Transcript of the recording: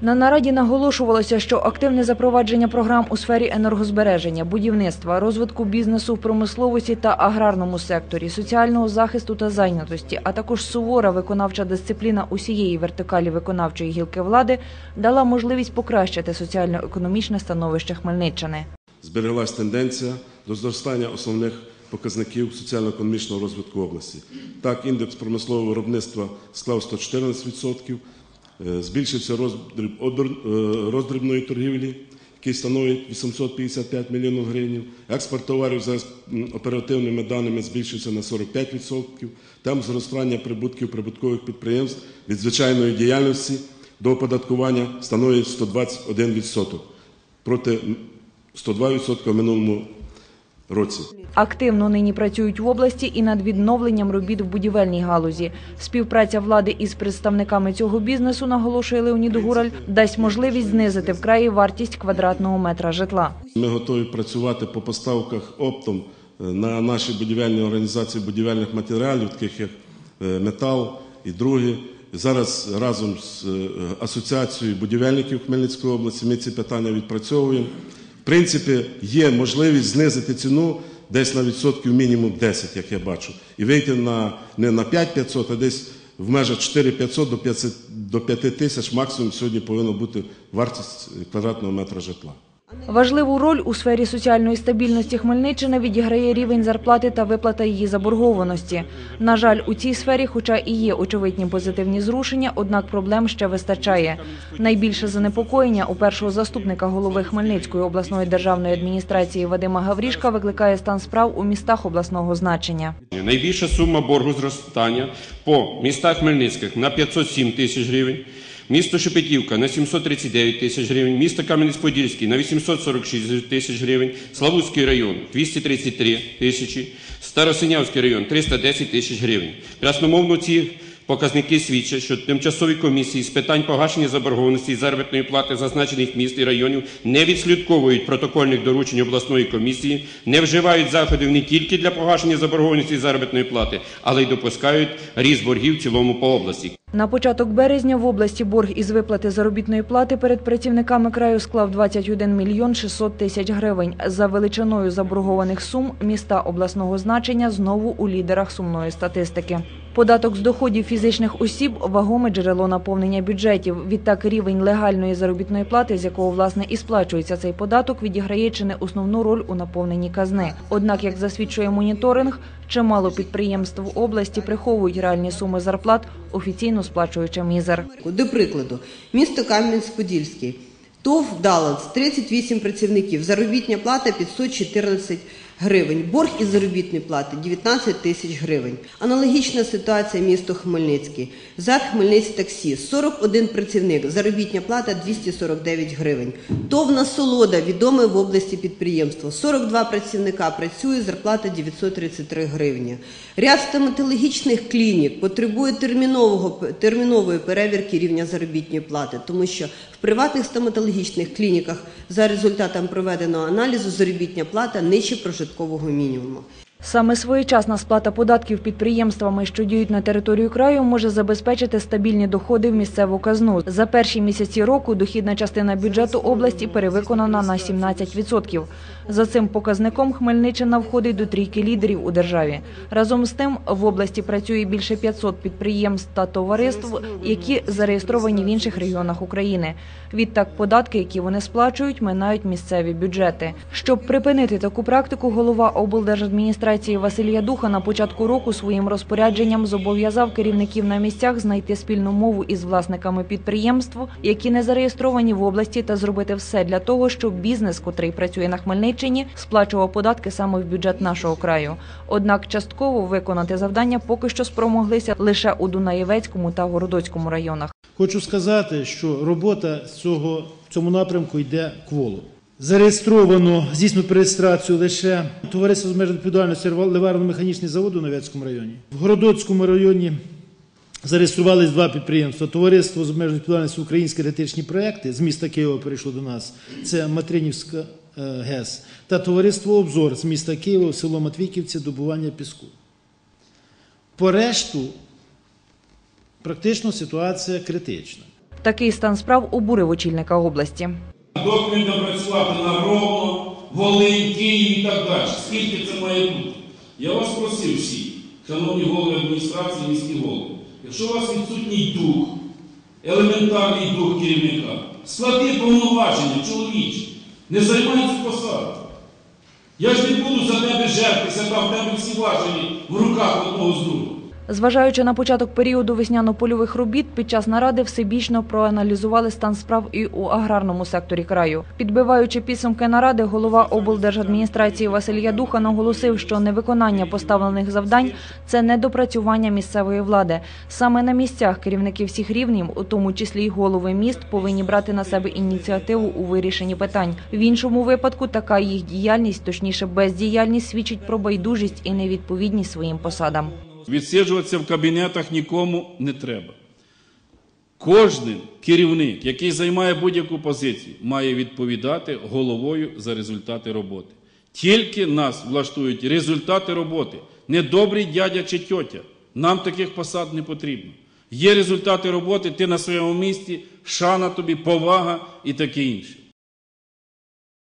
На нараді наголошувалося, що активне запровадження програм у сфері енергозбереження, будівництва, розвитку бізнесу в промисловості та аграрному секторі, соціального захисту та зайнятості, а також сувора виконавча дисципліна усієї вертикалі виконавчої гілки влади дала можливість покращити соціально-економічне становище Хмельниччини. збереглась тенденція до зростання основних показників соціально-економічного розвитку області. Так, індекс промислового виробництва склав 114%, е, збільшився роздріб, е, роздрібної торгівлі, який становить 855 мільйонів гривень. Експорт товарів за оперативними даними збільшився на 45%. Там зростання прибутків прибуткових підприємств від звичайної діяльності до оподаткування становить 121% проти 102% в минулому році. Активно нині працюють в області і над відновленням робіт в будівельній галузі. Співпраця влади із представниками цього бізнесу, наголошує Леонід Гураль, дасть можливість знизити вкраї вартість квадратного метра житла. Ми готові працювати по поставках оптом е, на наші будівельні організації будівельних матеріалів, таких як е, метал і другі. Зараз разом з е, асоціацією будівельників Хмельницької області ми ці питання відпрацьовуємо. Принципі, є можливість знизити ціну десь на відсотків мінімум 10, як я бачу, і вийти на не на 5500, а десь в межах 4500 до 5, до 5 тисяч максимум сьогодні повинна бути вартість квадратного метра житла. Важливу роль у сфері соціальної стабільності Хмельниччини відіграє рівень зарплати та виплата її заборгованості. На жаль, у цій сфері, хоча і є очевидні позитивні зрушення, однак проблем ще вистачає. Найбільше занепокоєння у першого заступника голови Хмельницької обласної державної адміністрації Вадима Гаврішка викликає стан справ у містах обласного значення. Найбільша сума боргу зростання по містах Хмельницьких на 507 тисяч гривень, місто Шепетівка на 739 тисяч гривень, місто Кам'янець-Подільський на 846 тисяч гривень, Славутський район 233 тисячі, Старосинявський район 310 тисяч гривень. Красномовно ці Показники свідчать, що тимчасові комісії з питань погашення заборгованості і заробітної плати зазначених міст і районів не відслідковують протокольних доручень обласної комісії, не вживають заходів не тільки для погашення заборгованості і заробітної плати, але й допускають ріст боргів в цілому по області. На початок березня в області борг із виплати заробітної плати перед працівниками краю склав 21 мільйон 600 тисяч гривень. За величиною заборгованих сум міста обласного значення знову у лідерах сумної статистики. Податок з доходів фізичних осіб – вагоме джерело наповнення бюджетів. Відтак рівень легальної заробітної плати, з якого власне і сплачується цей податок, відіграє чи не основну роль у наповненні казни. Однак, як засвідчує моніторинг, чимало підприємств в області приховують реальні суми зарплат, офіційно сплачуючи мізер. До прикладу, місто Кам'янець-Подільський. ТОВ «Даланс» 38 працівників, заробітня плата 514 гривень, борг із заробітної плати 19 тисяч гривень. Аналогічна ситуація місто Хмельницький. ЗАД Хмельницький таксі 41 працівник, заробітня плата 249 гривень. ТОВ «Насолода» відоме в області підприємство. 42 працівника працює, зарплата 933 гривні. Ряд стоматологічних клінік потребує термінового, термінової перевірки рівня заробітної плати, тому що в приватних стоматологічних клініках за результатом проведеного аналізу заробітня плата нижче прожиткового мінімуму. Саме своєчасна сплата податків підприємствами, що діють на територію краю, може забезпечити стабільні доходи в місцеву казну. За перші місяці року дохідна частина бюджету області перевиконана на 17%. За цим показником Хмельниччина входить до трійки лідерів у державі. Разом з тим в області працює більше 500 підприємств та товариств, які зареєстровані в інших регіонах України. Відтак податки, які вони сплачують, минають місцеві бюджети. Щоб припинити таку практику, голова облдержадміністрації Василь Ядуха на початку року своїм розпорядженням зобов'язав керівників на місцях знайти спільну мову із власниками підприємств, які не зареєстровані в області, та зробити все для того, щоб бізнес, котрий працює на Хмельниччині, сплачував податки саме в бюджет нашого краю. Однак частково виконати завдання поки що спромоглися лише у Дунаєвецькому та Городоцькому районах. Хочу сказати, що робота цього, в цьому напрямку йде кволо. Зареєстровано здійснено реєстрацію лише товариство з обмеженою відповідальністю ливарно-механічний завод у Новецькому районі. В Городоцькому районі зареєструвались два підприємства. Товариство з обмеженою відповідальністю Українські енергетичні проекти з міста Києва перейшло до нас. Це Матринівська е, ГЕС та товариство Обзор з міста Києва, село Матвійківці, добування піску. По решту практично ситуація критична. Такий стан справ обурив очільника області. Доки допрацювати на Ровно, Волинь, Київ і так далі. Скільки це має бути? Я вас просив всі, шановні голови адміністрації, міські голови, якщо у вас відсутній дух, елементарний дух керівника, склади повноваження, чоловіче, не займай цю посаду. Я ж не буду за тебе жертвитися, там в тебе всі важелі в руках одного з другого. Зважаючи на початок періоду весняно-польових робіт, під час наради всебічно проаналізували стан справ і у аграрному секторі краю. Підбиваючи підсумки наради, голова облдержадміністрації Василь Ядуха наголосив, що невиконання поставлених завдань це недопрацювання місцевої влади. Саме на місцях керівники всіх рівнів, у тому числі й голови міст, повинні брати на себе ініціативу у вирішенні питань. В іншому випадку така їх діяльність, точніше бездіяльність, свідчить про байдужість і невідповідність своїм посадам. Відсиджуватися в кабінетах нікому не треба. Кожен керівник, який займає будь-яку позицію, має відповідати головою за результати роботи. Тільки нас влаштують результати роботи, не добрий дядя чи тьотя. Нам таких посад не потрібно. Є результати роботи, ти на своєму місці, шана тобі, повага і таке інше.